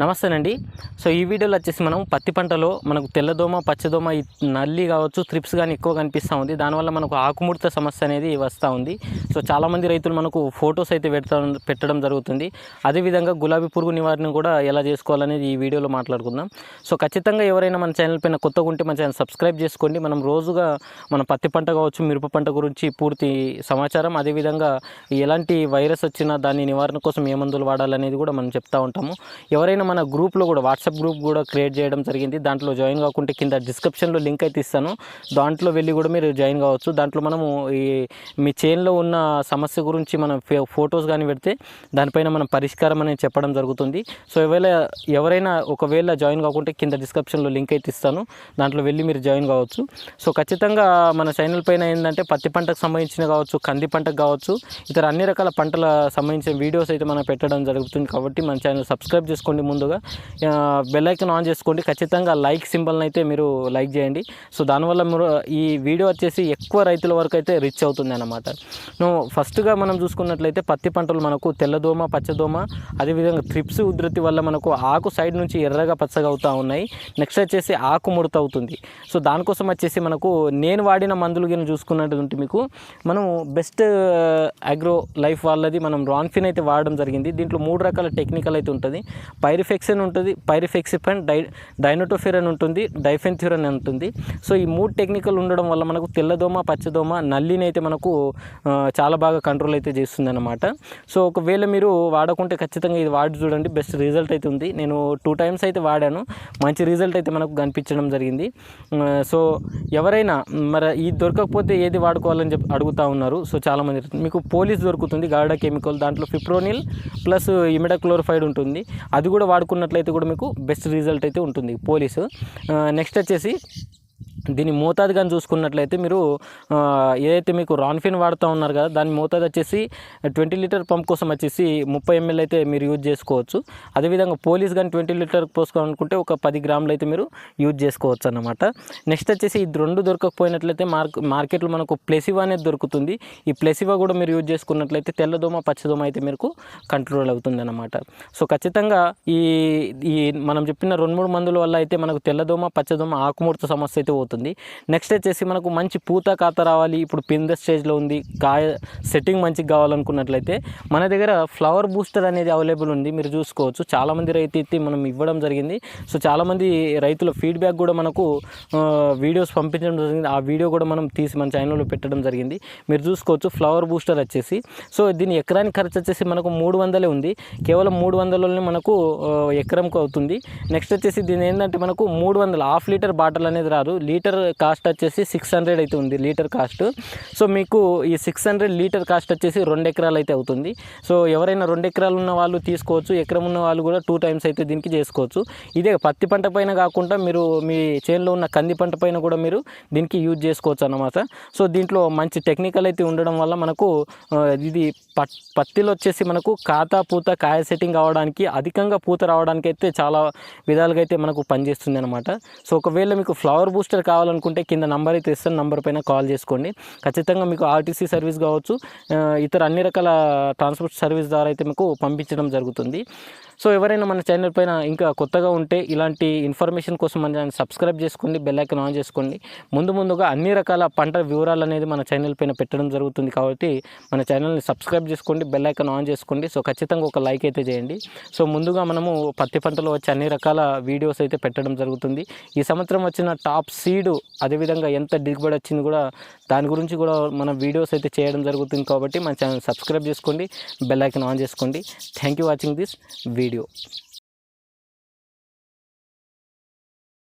నమస్తేనండి. So ఈ వీడియోలో వచ్చేసి మనం పత్తి పంటలో మనకు తెల్లదోమ పచ్చదోమ ఈ నల్లి కావచ్చు త్రిప్స్ కానీ ఎక్కువ కనిపిస్తూ ఉంది. దానివల్ల మనకు ఆకుముడత సమస్య అనేది వస్తూ ఉంది. సో చాలామంది రైతులు మనకు ఫొటోస్ అయితే పెడతా పెట్టడం జరుగుతుంది. అదేవిధంగా గులాబీ పురుగు నివారణ కూడా ఎలా చేసుకోవాలనేది ఈ వీడియోలో మాట్లాడుకుందాం. సో ఖచ్చితంగా ఎవరైనా మన ఛానల్ పైన కొత్తగా ఉంటే మన ఛానల్ సబ్స్క్రైబ్ చేసుకోండి. మనం రోజుగా మన పత్తి పంట కావచ్చు మిరప పంట గురించి పూర్తి సమాచారం అదేవిధంగా ఎలాంటి వైరస్ వచ్చినా దాని నివారణ కోసం ఏ మందులు వాడాలనేది కూడా మనం చెప్తూ ఉంటాము. ఎవరైనా మన గ్రూప్లో కూడా వాట్సాప్ గ్రూప్ కూడా క్రియేట్ చేయడం జరిగింది. దాంట్లో జాయిన్ కాకుంటే కింద డిస్క్రిప్షన్లో లింక్ అయితే ఇస్తాను. దాంట్లో వెళ్ళి కూడా మీరు జాయిన్ కావచ్చు. దాంట్లో మనము ఈ మీ చైన్లో ఉన్న సమస్య గురించి మనం ఫొటోస్ కానీ పెడితే దానిపైన మనం పరిష్కారం అనేది చెప్పడం జరుగుతుంది. సో ఒకవేళ ఎవరైనా ఒకవేళ జాయిన్ కాకుంటే కింద డిస్క్రిప్షన్లో లింక్ అయితే ఇస్తాను. దాంట్లో వెళ్ళి మీరు జాయిన్ కావచ్చు. సో ఖచ్చితంగా మన ఛానల్ పైన ఏంటంటే పత్తి పంటకు సంబంధించిన కావచ్చు కంది పంటకు కావచ్చు ఇతర అన్ని రకాల పంటల సంబంధించిన వీడియోస్ అయితే మనం పెట్టడం జరుగుతుంది. కాబట్టి మన ఛానల్ సబ్స్క్రైబ్ చేసుకోండి. ముందుగా. బెల్ ఐకన్ ఆన్ చేసుకోండి. ఖచ్చితంగా లైక్ సింబల్ని అయితే మీరు లైక్ చేయండి. సో దానివల్ల మీరు ఈ వీడియో వచ్చేసి ఎక్కువ రైతుల వరకు అయితే రిచ్ అవుతుంది అన్నమాట. నువ్వు ఫస్ట్గా మనం చూసుకున్నట్లయితే పత్తి పంటలు మనకు తెల్లదోమ పచ్చదోమ అదేవిధంగా త్రిప్స్ ఉధృతి వల్ల మనకు ఆకు సైడ్ నుంచి ఎర్రగా పచ్చగా అవుతూ ఉన్నాయి. నెక్స్ట్ వచ్చేసి ఆకు ముడత అవుతుంది. సో దానికోసం వచ్చేసి మనకు నేను వాడిన మందులు కింద చూసుకున్నట్టు మీకు మనం బెస్ట్ అగ్రో లైఫ్ వాళ్ళది మనం రాన్ఫిన్ అయితే వాడడం జరిగింది. దీంట్లో మూడు రకాల టెక్నికల్ అయితే ఉంటుంది. పైరిఫెక్సిన్ ఉంటుంది పైరిఫెక్సిఫన్ డై డైనోటోఫిరన్ ఉంటుంది డైఫెన్థ్యూరన్ ఉంటుంది. సో ఈ మూడు టెక్నికల్ ఉండడం వల్ల మనకు తెల్లదోమ పచ్చదోమ నల్లిని అయితే మనకు చాలా బాగా కంట్రోల్ అయితే చేస్తుంది అనమాట సో ఒకవేళ మీరు వాడకుంటే ఖచ్చితంగా ఇది వాడి చూడండి. బెస్ట్ రిజల్ట్ అయితే ఉంది. నేను టూ టైమ్స్ అయితే వాడాను. మంచి రిజల్ట్ అయితే మనకు కనిపించడం జరిగింది. సో ఎవరైనా మరి ఇది దొరకకపోతే ఏది వాడుకోవాలని చెప్పి అడుగుతా ఉన్నారు. సో చాలామంది మీకు పోలీస్ దొరుకుతుంది. గార్డా కెమికల్ దాంట్లో ఫిప్రోనిల్ ప్లస్ ఇమిడాక్లోరిఫైడ్ ఉంటుంది. అది కూడా వాడుకున్నట్లయితే కూడా మీకు బెస్ట్ రిజల్ట్ అయితే ఉంటుంది. పోలీసు. నెక్స్ట్ వచ్చేసి దీని మోతాదు కానీ చూసుకున్నట్లయితే మీరు ఏదైతే మీకు రాన్ఫిన్ వాడుతూ ఉన్నారు కదా దాని మోతాదు వచ్చేసి ట్వంటీ లీటర్ పంప్ కోసం వచ్చేసి ముప్పై ఎంఎల్ అయితే మీరు యూజ్ చేసుకోవచ్చు. అదేవిధంగా పోలీస్ కానీ ట్వంటీ లీటర్ పోసుకోవాలనుకుంటే ఒక పది గ్రాములు అయితే మీరు యూజ్ చేసుకోవచ్చు అన్నమాట. నెక్స్ట్ వచ్చేసి ఇది రెండు దొరకకపోయినట్లయితే మార్క్ మార్కెట్లో మనకు ప్లెసివా అనేది దొరుకుతుంది. ఈ ప్లెసివా కూడా మీరు యూజ్ చేసుకున్నట్లయితే తెల్లదోమ పచ్చదోమ అయితే మీకు కంట్రోల్ అవుతుంది అన్నమాట. సో ఖచ్చితంగా ఈ ఈ మనం చెప్పిన రెండు మూడు మందుల వల్ల అయితే మనకు తెల్లదోమ పచ్చదోమ ఆకుముడత సమస్య అయితే అవుతుంది నెక్స్ట్ వచ్చేసి మనకు మంచి పూత కాత రావాలి. ఇప్పుడు పింద స్టేజ్లో ఉంది. కాయ సెట్టింగ్ మంచిగా కావాలనుకున్నట్లయితే మన దగ్గర ఫ్లవర్ బూస్టర్ అనేది అవైలబుల్ ఉంది. మీరు చూసుకోవచ్చు. చాలామంది రైతు ఎత్తి మనం ఇవ్వడం జరిగింది. సో చాలామంది రైతుల ఫీడ్బ్యాక్ కూడా మనకు వీడియోస్ పంపించడం జరిగింది. ఆ వీడియో కూడా మనం తీసి మన ఛానల్లో పెట్టడం జరిగింది. మీరు చూసుకోవచ్చు ఫ్లవర్ బూస్టర్ వచ్చేసి. సో దీని ఎకరానికి ఖర్చు వచ్చేసి మనకు మూడు వందలే ఉంది. కేవలం మూడు వందలలోనే మనకు ఎకరంకు అవుతుంది. నెక్స్ట్ వచ్చేసి దీని ఏంటంటే మనకు మూడు వందల హాఫ్ లీటర్ బాటిల్ అనేది రాదు. లీటర్ లీటర్ కాస్ట్ వచ్చేసి సిక్స్ హండ్రెడ్ అయితే ఉంది లీటర్ కాస్ట్. సో మీకు ఈ సిక్స్ హండ్రెడ్ లీటర్ కాస్ట్ వచ్చేసి రెండు ఎకరాలు అయితే అవుతుంది. సో ఎవరైనా రెండు ఎకరాలు ఉన్న వాళ్ళు తీసుకోవచ్చు ఎకరం ఉన్న వాళ్ళు కూడా టూ టైమ్స్ అయితే దీనికి చేసుకోవచ్చు. ఇదే పత్తి పంట పైన కాకుండా మీరు మీ చేనులో ఉన్న కంది పంట పైన కూడా మీరు దీనికి యూజ్ చేసుకోవచ్చు అన్నమాట. సో దీంట్లో మంచి టెక్నికల్ అయితే ఉండడం వల్ల మనకు ఇది పత్తిలో వచ్చేసి మనకు ఖాతా పూత కాయ సెట్టింగ్ కావడానికి అధికంగా పూత రావడానికి అయితే చాలా విధాలుగా అయితే మనకు పనిచేస్తుంది అనమాట సో ఒకవేళ మీకు ఫ్లవర్ బూస్టర్ కావాలనుకుంటే కింద నంబర్ అయితే ఇస్తాను నంబర్ పైన కాల్ చేసుకోండి. ఖచ్చితంగా మీకు ఆర్టీసీ సర్వీస్ కావచ్చు ఇతర అన్ని రకాల ట్రాన్స్పోర్ట్ సర్వీస్ ద్వారా అయితే మీకు పంపించడం జరుగుతుంది. సో ఎవరైనా మన ఛానల్ పైన ఇంకా కొత్తగా ఉంటే ఇలాంటి ఇన్ఫర్మేషన్ కోసం మన ఛానల్ సబ్స్క్రైబ్ చేసుకోండి బెల్ ఆన్ చేసుకోండి. ముందు ముందుగా అన్ని రకాల పంట వివరాలు అనేది మన ఛానల్ పైన పెట్టడం జరుగుతుంది కాబట్టి మన ఛానల్ని సబ్స్క్రైబ్ చేసుకోండి బెల్ ఐకాన్ ఆన్ చేసుకోండి. సో ఖచ్చితంగా ఒక లైక్ అయితే చేయండి. సో ముందుగా మనము పత్తి పంటలో వచ్చే అన్ని రకాల వీడియోస్ అయితే పెట్టడం జరుగుతుంది. ఈ సంవత్సరం వచ్చిన టాప్ సీడ్ అదేవిధంగా ఎంత దిగుబడి వచ్చింది కూడా దాని గురించి కూడా మన వీడియోస్ అయితే చేయడం జరుగుతుంది కాబట్టి మన ఛానల్ సబ్స్క్రైబ్ చేసుకోండి బెల్ ఐకన్ ఆన్ చేసుకోండి. Thank you watching this video